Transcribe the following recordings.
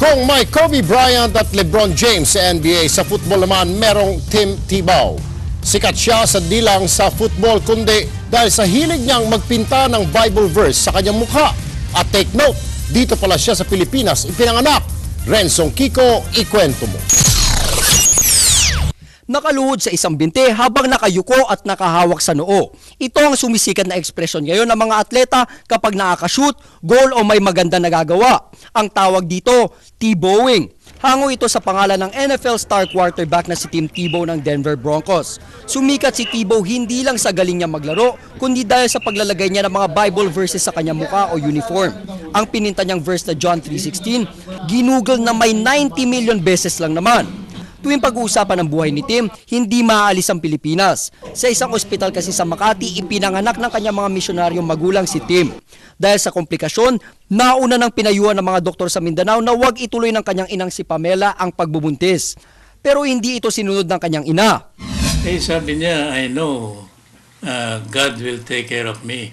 Kung may Kobe Bryant at LeBron James sa NBA, sa football naman merong Tim Tebow. Sikat siya sa di lang sa football kundi dahil sa hilig niyang magpinta ng Bible verse sa kanyang mukha. At take note, dito pala siya sa Pilipinas ipinanganak. Renzong Kiko, ikwento mo. Nakaluhod sa isang binte habang nakayuko at nakahawak sa noo. Ito ang sumisikat na ekspresyon ngayon ng mga atleta kapag nakakashoot, goal o may maganda nagagawa. Ang tawag dito, T-bowing. Hango ito sa pangalan ng NFL star quarterback na si Tim Tebow ng Denver Broncos. Sumikat si Tebow hindi lang sa galing niya maglaro, kundi dahil sa paglalagay niya ng mga Bible verses sa kanyang muka o uniform. Ang pininta niyang verse na John 3.16, ginugol na may 90 million beses lang naman. Tuwing pag-uusapan ng buhay ni Tim, hindi maaalis ang Pilipinas. Sa isang ospital kasi sa Makati, ipinanganak ng kanyang mga misyonaryong magulang si Tim. Dahil sa komplikasyon, nauna ng pinayuhan ng mga doktor sa Mindanao na huwag ituloy ng kanyang inang si Pamela ang pagbubuntis. Pero hindi ito sinunod ng kanyang ina. Eh, sabi niya, I know uh, God will take care of me.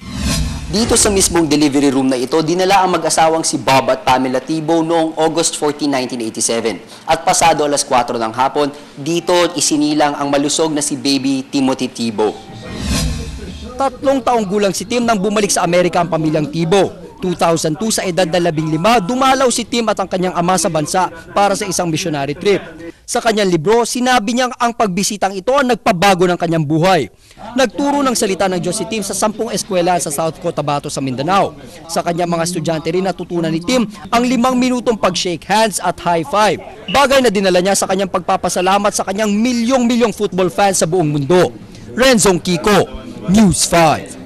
Dito sa mismong delivery room na ito, dinala ang mag-asawang si Bob at Pamela Tibo noong August 14, 1987. At pasado alas 4 ng hapon, dito isinilang ang malusog na si baby Timothy Tibo. Tatlong taong gulang si Tim nang bumalik sa Amerika ang pamilyang Tibo. 2002 sa edad na 15, dumalaw si Tim at ang kanyang ama sa bansa para sa isang missionary trip. Sa kanyang libro, sinabi niyang ang pagbisitang ito ang nagpabago ng kanyang buhay. Nagturo ng salita ng Diyos si Tim sa sampung eskwela sa South Cotabato sa Mindanao. Sa kanyang mga estudyante rin natutunan ni Tim ang limang minutong pag-shake hands at high five. Bagay na dinala niya sa kanyang pagpapasalamat sa kanyang milyong-milyong football fans sa buong mundo. Renzong Kiko, News 5.